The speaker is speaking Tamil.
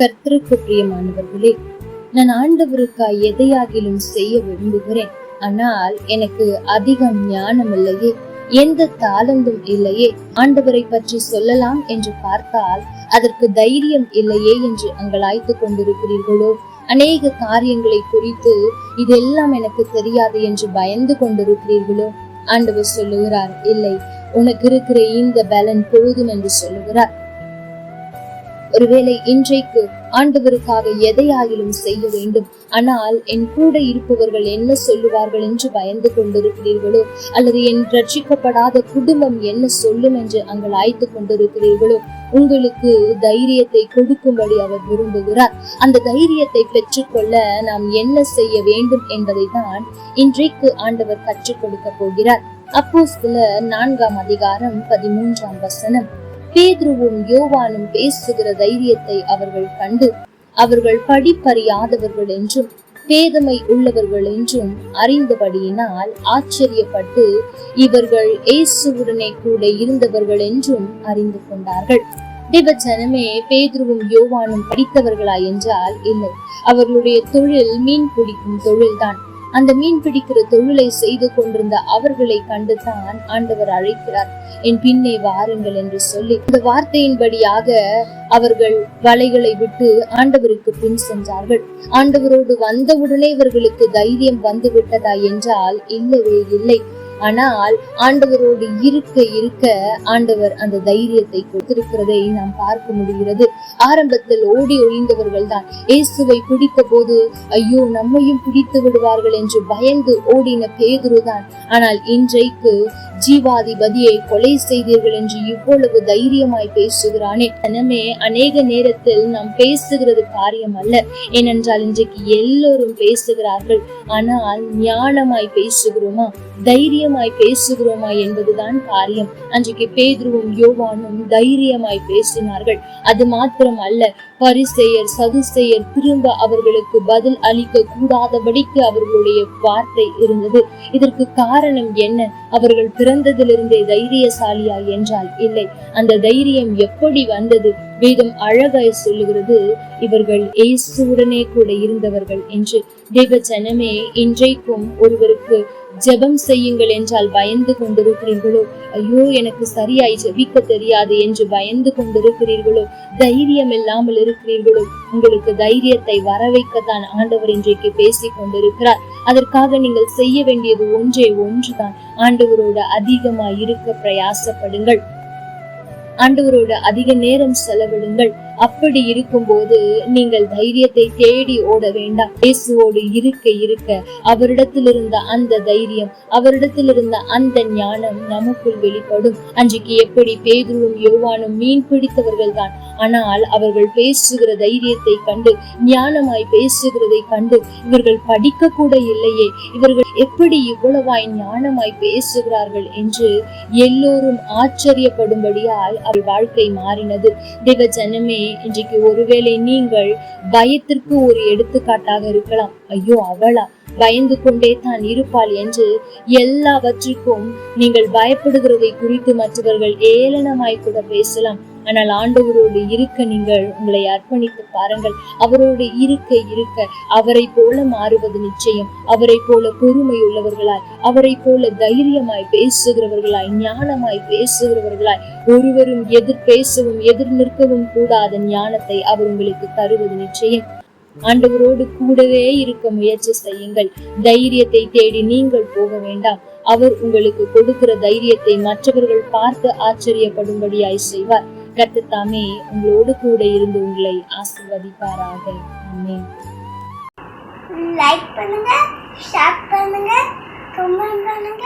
கர்த்தருக்கு பிரியமானவர்களே நான் ஆண்டவருக்காய் எதையாகிலும் செய்ய விரும்புகிறேன். ஆனால் எனக்கு அதிகம் ஞானம் இல்லையே எந்த தாளந்தும் இல்லையே ஆண்டவரை பற்றி சொல்லலாம் என்று பார்த்தால் அதற்கு தைரியம் இல்லையே என்று அங்கலாய்த்து கொண்டிருக்கிறீர்களோ? அநேக காரியங்களை குறித்து இதெல்லாம் எனக்கு தெரியாது என்று பயந்து கொண்டிருக்கிறீர்களோ? ஆண்டவர் சொல்லுகிறார் இல்லை உனக்கு இருக்கிற இந்த பலன் போதும் என்று சொல்லுகிறார். ஒருவேளை இன்றைக்கு ஆண்டவருக்காக எதையாயிலும் செய்ய வேண்டும். ஆனால் என் கூட இருப்பவர்கள் என்ன சொல்லுவார்கள் என்று பயந்து கொண்டிருக்கிறீர்களோ? அல்லது என் ரட்சிக்கப்படாத குடும்பம் என்ன சொல்லும் என்று அங்கள் ஆய்த்து கொண்டிருக்கிறீர்களோ? உங்களுக்கு தைரியத்தை கொடுக்கும்படி அவர் விரும்புகிறார். அந்த தைரியத்தை பெற்றுக்கொள்ள நாம் என்ன செய்ய வேண்டும் என்பதை தான் இன்றைக்கு ஆண்டவர் கற்றுக் கொடுக்க போகிறார். அப்போ சில நான்காம் அதிகாரம் பதிமூன்றாம் வசனம். பேதுருவும் யோவானும் பேசுகிற தைரியத்தை அவர்கள் கண்டு அவர்கள் படிப்பறியாதவர்கள் என்றும் பேதமை உள்ளவர்கள் என்றும் அறிந்தபடியினால் ஆச்சரியப்பட்டு இவர்கள் இயேசுவுடனே கூட இருந்தவர்கள் என்றும் அறிந்து கொண்டார்கள். தேவச்சனமே பேதுருவும் யோவானும் படித்தவர்களா என்றால் இல்லை. அவர்களுடைய தொழில் மீன் பிடிக்கும் தொழில்தான். அந்த மீன் பிடிக்கிற தொழிலை செய்து கொண்டிருந்த அவர்களை கண்டுதான் ஆண்டவர் அழைக்கிறார். என் பின்னே வாருங்கள் என்று சொல்லி இந்த வார்த்தையின்படியாக அவர்கள் வலைகளை விட்டு ஆண்டவருக்கு பின் சென்றார்கள். ஆண்டவரோடு வந்தவுடனே இவர்களுக்கு தைரியம் வந்து விட்டதா என்றால் இல்லவே இல்லை. ஆனால் ஆண்டவரோடு இருக்க இருக்க ஆண்டவர் அந்த தைரியத்தை கொடுத்திருக்கிறதை நாம் பார்க்க முடிகிறது. ஆரம்பத்தில் ஓடி ஒளிந்தவர்கள் தான் இயேசுவை பிடித்த போது ஐயோ நம்மையும் பிடித்து விடுவார்கள் என்று பயந்து ஓடின பேதுருதான். ஆனால் இன்றைக்கு ஜீவாதிபதியை கொலை செய்தீர்கள் என்று இவ்வளவு தைரியமாய் பேசுகிறானே. எனவே அநேக நேரத்தில் நாம் பேசுகிறது காரியம் அல்ல. ஏனென்றால் இன்றைக்கு எல்லோரும் பேசுகிறார்கள். ஆனால் ஞானமாய் பேசுகிறோமா? தைரியமாய் பேசுகிறோமா என்பதுதான் காரியம். அன்றைக்கு பேதுருவும் யோவானும் தைரியமாய் பேசினார்கள். அது மாத்திரம் அல்ல பரிசெயர் சதுசெயர் திரும்ப அவர்களுக்கு பதில் அளிக்க கூடாதபடிக்கு அவர்களுடைய வார்த்தை இருந்தது. இதற்கு காரணம் என்ன? அவர்கள் பிறந்ததிலிருந்தே தைரியசாலியா என்றால் இல்லை. அந்த தைரியம் எப்படி வந்தது? வேதம் அழகாய் சொல்லுகிறது இவர்கள் இயேசுடனே கூட இருந்தவர்கள் என்று. தேவ ஜனமே இன்றைக்கும் ஒருவருக்கு ஜெபம் செய்யுங்கள் என்றால் பயந்து கொண்டிருக்கிறீர்களோ? ஐயோ எனக்கு சரியாய் ஜெபிக்க தெரியாது என்று பயந்து கொண்டிருக்கிறீர்களோ? தைரியம் இல்லாமல் இருக்கிறீர்களோ? உங்களுக்கு தைரியத்தை வரவைக்கத்தான் ஆண்டவர் இன்றைக்கு பேசிக் கொண்டிருக்கிறார். அதற்காக நீங்கள் செய்ய வேண்டியது ஒன்றே ஒன்றுதான். ஆண்டவரோடு அதிகமாய் இருக்க பிரயாசப்படுங்கள். ஆண்டவரோட அதிக நேரம் செலவிடுங்கள். அப்படி இருக்கும்போது நீங்கள் தைரியத்தை தேடி ஓட வேண்டாம். இயேசுவோடு இருக்க இருக்க அவரிடத்தில் இருந்த அந்த தைரியம் அவரிடத்தில் இருந்த அந்த ஞானம் நமக்குள் வெளிப்படும். அன்றைக்கு எப்படி பேதுருவும் யோவானும் மீன் பிடித்தவர்கள் தான் ஆனால் அவர்கள் பேசுகிற தைரியத்தை கண்டு ஞானமாய் பேசுகிறதை கண்டு இவர்கள் படிக்க கூட இல்லையே. இவர்கள் எப்படி இவ்வளவாய் ஞானமாய் பேசுகிறார்கள் என்று எல்லோரும் ஆச்சரியப்படும்படியால் அவர் வாழ்க்கை மாறினது. தேவ ஜனமே இன்றைக்கு ஒருவேளை நீங்கள் பயத்திற்கு ஒரு எடுத்துக்காட்டாக இருக்கலாம். ஐயோ அவளா? பயந்து கொண்டே தான் இருப்பாள் என்று எல்லாவற்றிற்கும் நீங்கள் பயப்படுகிறதை குறித்து மற்றவர்கள் ஏளனமாய் கூட பேசலாம். ஆனால் ஆண்டவரோடு இருக்க நீங்கள் உங்களை அர்ப்பணித்து பாருங்கள். அவரோடு இருக்க இருக்க. அவரை போல மாறுவது நிச்சயம். அவரை போல பொறுமை உள்ளவர்களாய் அவரை போல தைரியமாய் பேசுகிறவர்களாய் ஞானமாய் பேசுகிறவர்களாய் ஒருவரும் எதிர் பேசவும் எதிர் நிற்கவும் கூடாத ஞானத்தை அவர் உங்களுக்கு தருவது நிச்சயம். ஆண்டவரோடு கூடவே இருக்க முயற்சி செய்யுங்கள். தைரியத்தை தேடி நீங்கள் போக வேண்டாம். அவர் உங்களுக்கு கொடுக்கிற தைரியத்தை மற்றவர்கள் பார்த்து ஆச்சரியப்படும்படியாய் செய்வார். கத்துத்தாமே உங்களோடு கூட இருந்து உங்களை ஆசிர்வதிப்பாராக. ஆமென். லைக் பண்ணுங்க ஷேர் பண்ணுங்க கமெண்ட் பண்ணுங்க.